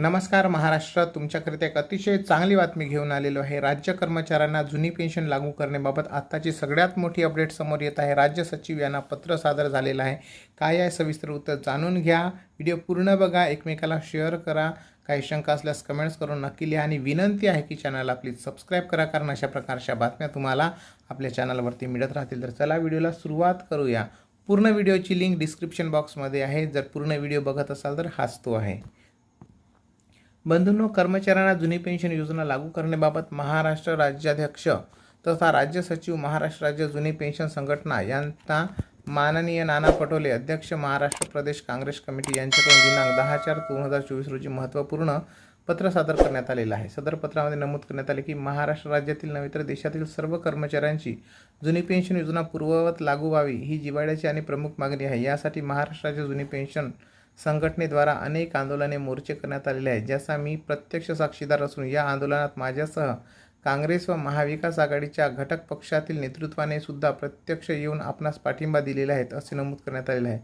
नमस्कार महाराष्ट्र. तुमच्याकरिता एक अतिशय चांगली बातमी घेऊन आलेलो आहे. राज्य कर्मचाऱ्यांना जुनी पेन्शन लागू करण्याबाबत आत्ताची सगळ्यात मोठी अपडेट समोर येत आहे. राज्य सचिव यांना पत्र सादर झालेलं आहे. काय आहे सविस्तर उत्तर जाणून घ्या. व्हिडिओ पूर्ण बघा. एकमेकाला शेअर करा. काही शंका असल्यास कमेंट्स करून नक्की लिहा आणि विनंती आहे की चॅनलला प्लीज सबस्क्राईब करा. कारण अशा प्रकारच्या बातम्या तुम्हाला आपल्या चॅनलवरती मिळत राहतील. तर चला व्हिडिओला सुरुवात करूया. पूर्ण व्हिडिओची लिंक डिस्क्रिप्शन बॉक्समध्ये आहे. जर पूर्ण व्हिडिओ बघत असाल तर हाच तो आहे. बंधूंनो कर्मचाऱ्यांना जुनी पेन्शन योजना लागू करण्याबाबत महाराष्ट्र राज्याध्यक्ष तथा राज्य सचिव महाराष्ट्र राज्य जुनी पेन्शन संघटना यांना माननीय नाना पटोले अध्यक्ष महाराष्ट्र प्रदेश काँग्रेस कमिटी यांच्याकडून दिनांक दहा चार दोन हजार चोवीस रोजी महत्त्वपूर्ण पत्र सादर करण्यात आलेलं आहे. सदर पत्रामध्ये नमूद करण्यात आले की महाराष्ट्र राज्यातील नव्हे तर देशातील सर्व कर्मचाऱ्यांची जुनी पेन्शन योजना पूर्ववत लागू व्हावी ही जिवाड्याची आणि प्रमुख मागणी आहे. यासाठी महाराष्ट्र राज्य जुनी पेन्शन संघटनेद्वारा अनेक आंदोलने मोर्चे करण्यात आलेले आहेत ज्याचा मी प्रत्यक्ष साक्षीदार असून या आंदोलनात माझ्यासह काँग्रेस व महाविकास आघाडीच्या घटक पक्षातील नेतृत्वाने सुद्धा प्रत्यक्ष येऊन आपणास पाठिंबा दिलेला आहे असे नमूद करण्यात आलेले आहे.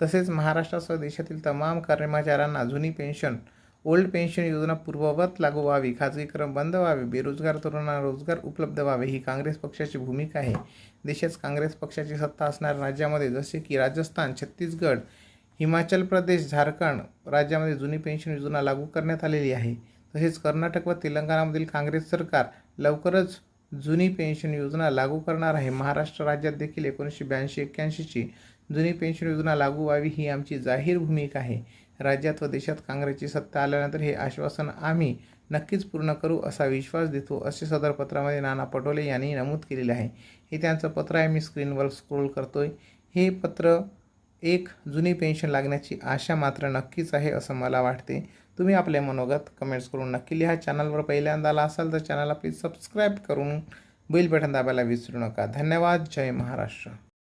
तसेच महाराष्ट्रासह देशातील तमाम कर्मचाऱ्यांना जुनी पेन्शन ओल्ड पेन्शन योजना पूर्ववत लागू व्हावी खाजगीकरण बंद व्हावे बेरोजगार तरुणांना रोजगार उपलब्ध व्हावे ही काँग्रेस पक्षाची भूमिका आहे. देशात काँग्रेस पक्षाची सत्ता असणाऱ्या राज्यामध्ये जसे की राजस्थान छत्तीसगड हिमाचल प्रदेश झारखंड राज्यामध्ये जुनी पेन्शन योजना लागू करण्यात आलेली आहे. तसेच कर्नाटक व तेलंगणामधील काँग्रेस सरकार लवकरच जुनी पेन्शन योजना लागू करणार आहे. महाराष्ट्र राज्यात देखील एकोणीसशे ब्याऐंशी एक्क्याऐंशीची जुनी पेन्शन योजना लागू व्हावी ही आमची जाहीर भूमिका आहे. राज्यात व देशात काँग्रेसची सत्ता आल्यानंतर हे आश्वासन आम्ही नक्कीच पूर्ण करू असा विश्वास देतो असे सदर पत्रामध्ये नाना पटोले यांनी नमूद केलेले आहे. हे त्यांचं पत्र आहे. मी स्क्रीनवर स्क्रोल करतोय. हे पत्र एक जुनी पेन्शन लागण्याची आशा मात्र नक्कीच आहे असं मला वाटते. तुम्ही आपले मनोगत कमेंट्स करून नक्की लिहा. चॅनलवर पहिल्यांदा आला असाल तर चॅनलला प्लीज सबस्क्राईब करून बेल बटन दाबायला विसरू नका. धन्यवाद. जय महाराष्ट्र.